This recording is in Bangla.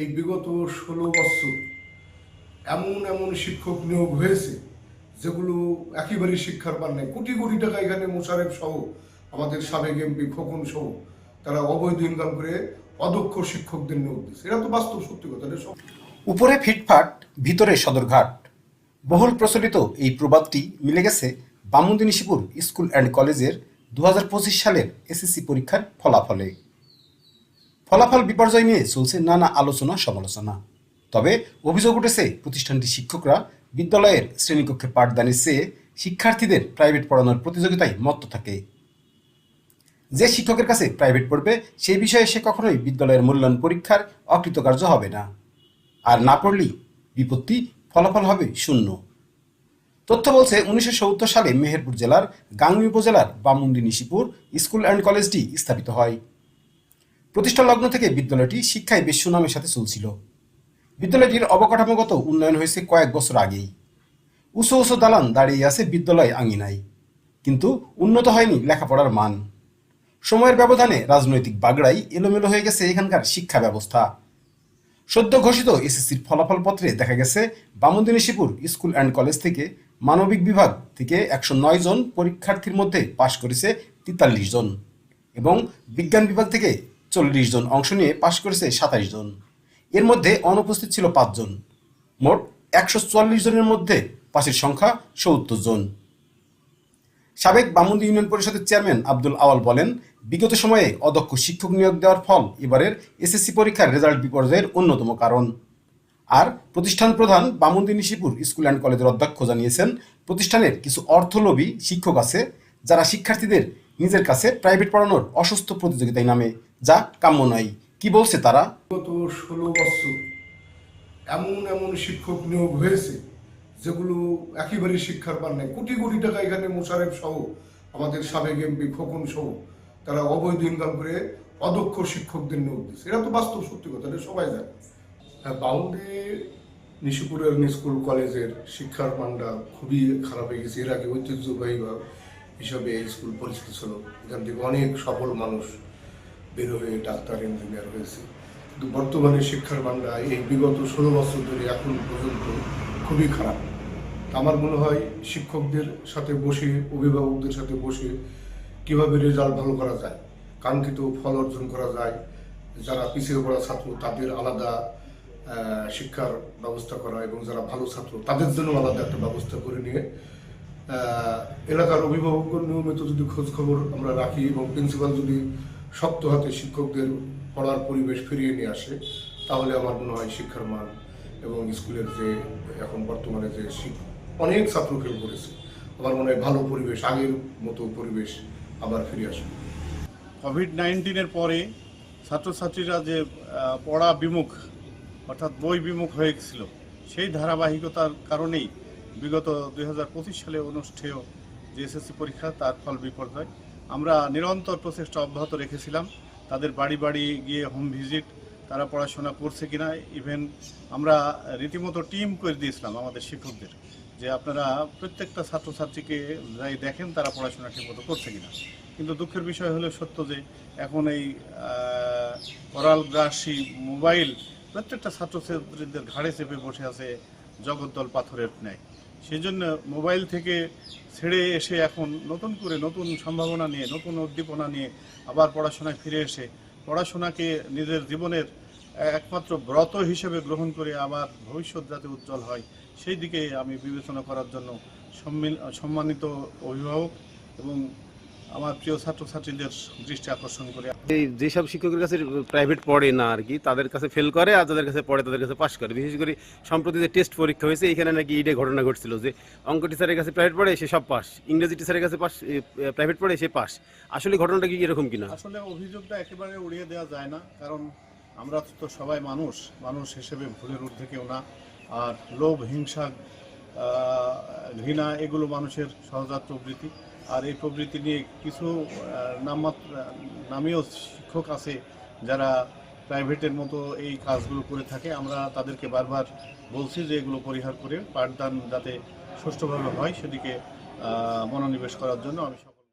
এই বিগত ষোলো বছর এমন এমন শিক্ষক নিয়োগ হয়েছে, যেগুলো একেবারেই শিক্ষার মান নেই। কোটি কোটি টাকা এখানে মোশারেফ সহ, আমাদের সাবেক এমপি খোকন সহ, তারা অবৈধ ইনকাম করে অদক্ষ শিক্ষকদের নিয়োগ দিচ্ছে এটা তো বাস্তব সত্যি কথা উপরে ফিটফাট, ভিতরে সদরঘাট। বহুল প্রচলিত এই প্রবাদটি মিলে গেছে বামুন্দিনী শিপুর স্কুল অ্যান্ড কলেজের দু হাজার পঁচিশ সালের এসএসসি পরীক্ষার ফলাফলে। ফলাফল বিপর্যয় নিয়ে চলছে নানা আলোচনা, সমালোচনা। তবে অভিযোগ উঠেছে, প্রতিষ্ঠানটির শিক্ষকরা বিদ্যালয়ের শ্রেণীকক্ষে পাঠদানের চেয়ে শিক্ষার্থীদের প্রাইভেট পড়ানোর প্রতিযোগিতায় মত্ত থাকে। যে শিক্ষকের কাছে প্রাইভেট পড়বে সেই বিষয়ে সে কখনোই বিদ্যালয়ের মূল্যায়ন পরীক্ষার অকৃতকার্য হবে না। আর না পড়লেই বিপত্তি, ফলাফল হবে শূন্য। তথ্য বলছে, উনিশশো সত্তর সালে মেহেরপুর জেলার গাংনী উপজেলার বামুন্ডি নিশিপুর স্কুল অ্যান্ড কলেজটি স্থাপিত হয়। প্রতিষ্ঠা লগ্ন থেকে বিদ্যালয়টি শিক্ষায় বেশ সুনামের সাথে চলছিল। বিদ্যালয়টির অবকাঠামোগত উন্নয়ন হয়েছে কয়েক বছর আগেই। উঁচু উঁচু দালান দাঁড়িয়ে আছে বিদ্যালয় আঙিনায়, কিন্তু উন্নত হয়নি লেখাপড়ার মান। সময়ের ব্যবধানে রাজনৈতিক বাগড়াই এলোমেলো হয়ে গেছে এখানকার শিক্ষা ব্যবস্থা। সদ্য ঘোষিত এসএসসির ফলাফল পত্রে দেখা গেছে বামুন্দিনী শিপুর স্কুল অ্যান্ড কলেজ থেকে মানবিক বিভাগ থেকে একশো নয় জন পরীক্ষার্থীর মধ্যে পাশ করেছে তেতাল্লিশ জন এবং বিজ্ঞান বিভাগ থেকে চল্লিশ জন অংশ নিয়ে পাশ করেছে সাতাইশ জন। এর মধ্যে অনুপস্থিত ছিল পাঁচজন মোট একশো চুয়াল্লিশ জনের মধ্যে পাশের সংখ্যা সত্তর জন। সাবেক বামুন্দি ইউনিয়ন পরিষদের চেয়ারম্যান আব্দুল আওয়াল বলেন, বিগত সময়ে অদক্ষ শিক্ষক নিয়োগ দেওয়ার ফল এবারের এসএসসি পরীক্ষার রেজাল্ট বিপর্যয়ের অন্যতম কারণ। আর প্রতিষ্ঠান প্রধান বামুন্দি নিশিপুর স্কুল অ্যান্ড কলেজের অধ্যক্ষ জানিয়েছেন, প্রতিষ্ঠানের কিছু অর্থলোভী শিক্ষক আছে যারা শিক্ষার্থীদের নিজের কাছে প্রাইভেট পড়ানোর অসুস্থ প্রতিযোগিতায় নামে। যা কাম্য নয়। কি বলছে তারা? গত ষোলো বছর এমন এমন শিক্ষক নিয়োগ হয়েছে, যেগুলো একেবারে শিক্ষার মান নেই। কোটি কোটি টাকা এখানে মোশারেফ সহ, আমাদের সাবেক এমপি খোকন সহ, তারা অবৈধ ইনকাম করে অদক্ষ শিক্ষকদের নিয়োগ দিচ্ছে এটা তো বাস্তব সত্যি কথা, এটা সবাই জানে। হ্যাঁ বাউন্ডি নিশিপুরের স্কুল কলেজের শিক্ষার মানটা খুবই খারাপ হয়ে গেছে। এর আগে ঐতিহ্যবাহী হিসাবে এই স্কুল পরিচিত ছিল। এখান থেকে অনেক সফল মানুষ বের হয়ে ডাক্তার ইঞ্জিনিয়ার হয়েছে। কিন্তু বর্তমানে শিক্ষার মানটা এই বিগত ষোলো বছর ধরে এখন পর্যন্ত খুবই খারাপ। আমার মনে হয় শিক্ষকদের সাথে বসে, অভিভাবকদের সাথে বসে কীভাবে রেজাল্ট ভালো করা যায়, কাঙ্ক্ষিত ফল অর্জন করা যায়, যারা পিছিয়ে পড়া ছাত্র তাদের আলাদা শিক্ষার ব্যবস্থা করা এবং যারা ভালো ছাত্র তাদের জন্য আলাদা একটা ব্যবস্থা করে নিয়ে এলাকার অভিভাবকগণ নিয়মিত যদি খোঁজ খবর আমরা রাখি এবং প্রিন্সিপাল যদি শক্ত হাতে শিক্ষকদের পড়ার পরিবেশ ফিরিয়ে নিয়ে আসে, তাহলে আমার মনে হয় শিক্ষার মান এবং স্কুলের যে এখন বর্তমানে যে অনেক ছাত্র ফেল করেছে, আমার মনে হয় ভালো পরিবেশ, আগের মতো পরিবেশ আবার ফিরে আসবে। কোভিড নাইন্টিনের পরে ছাত্রছাত্রীরা যে পড়া বিমুখ, অর্থাৎ বই বিমুখ হয়ে গেছিল, সেই ধারাবাহিকতার কারণেই বিগত দুই হাজার পঁচিশ সালে অনুষ্ঠেয় যে এসএসসি পরীক্ষা, তার ফল বিপর্যয়। আমরা নিরন্তর প্রচেষ্টা অব্যাহত রেখেছিলাম। তাদের বাড়ি বাড়ি গিয়ে হোম ভিজিট তারা পড়াশোনা করছে কিনা ইভেন আমরা রীতিমতো টিম করে দিয়েছিলাম আমাদের শিক্ষকদের যে আপনারা প্রত্যেকটা ছাত্রছাত্রীকে যাই দেখেন তারা পড়াশোনা ঠিকমতো করছে কিনা। কিন্তু দুঃখের বিষয় হলো সত্য যে এখন এই অরাল গ্রাসী মোবাইল প্রত্যেকটা ছাত্রছাত্রীদের ঘাড়ে চেপে বসে আছে জগদ্দল পাথরের ন্যায়। সেই জন্য মোবাইল থেকে ছেড়ে এসে এখন নতুন করে নতুন সম্ভাবনা নিয়ে, নতুন উদ্দীপনা নিয়ে আবার পড়াশোনায় ফিরে এসে পড়াশোনাকে নিজের জীবনের একমাত্র ব্রত হিসেবে গ্রহণ করে আবার ভবিষ্যৎ যাতে উজ্জ্বল হয়, সেই দিকে আমি বিবেচনা করার জন্য সম্মানিত অভিভাবক এবং আমার প্রিয় ছাত্রছাত্রীদের দৃষ্টি আকর্ষণ করে যেসব শিক্ষকের কাছে প্রাইভেট পড়ে না আর কি, তাদের কাছে ফেল করে আর যাদের কাছে পড়ে তাদের কাছে পাশ করে। বিশেষ করে সম্প্রতি যে টেস্ট পরীক্ষা হয়েছে, এখানে নাকি ইডে ঘটনা ঘটছিল যে, অঙ্ক টিচারের কাছে প্রাইভেট পড়ে, সে সব পাস ইংরেজি টিচারের কাছে পাস প্রাইভেট পড়ে, সে পাস আসলে ঘটনাটা কি এরকম কিনা? আসলে অভিযোগটা একেবারে উড়িয়ে দেওয়া যায় না, কারণ আমরা তো সবাই মানুষ মানুষ হিসেবে ভুলের ঊর্ধ্বে কেউ না। আর লোভ, হিংসা ঘৃণা, এগুলো মানুষের সহজাত প্রবৃত্তি। আর এই প্রবৃত্তি নিয়ে কিছু নামমাত্র নামেও শিক্ষক আছে যারা প্রাইভেটের মতো এই কাজগুলো করে থাকে। আমরা তাদেরকে বারবার বলছি যে এগুলো পরিহার করে পাঠদান যাতে সুষ্ঠুভাবে হয় সেদিকে মনোনিবেশ করার জন্য আমি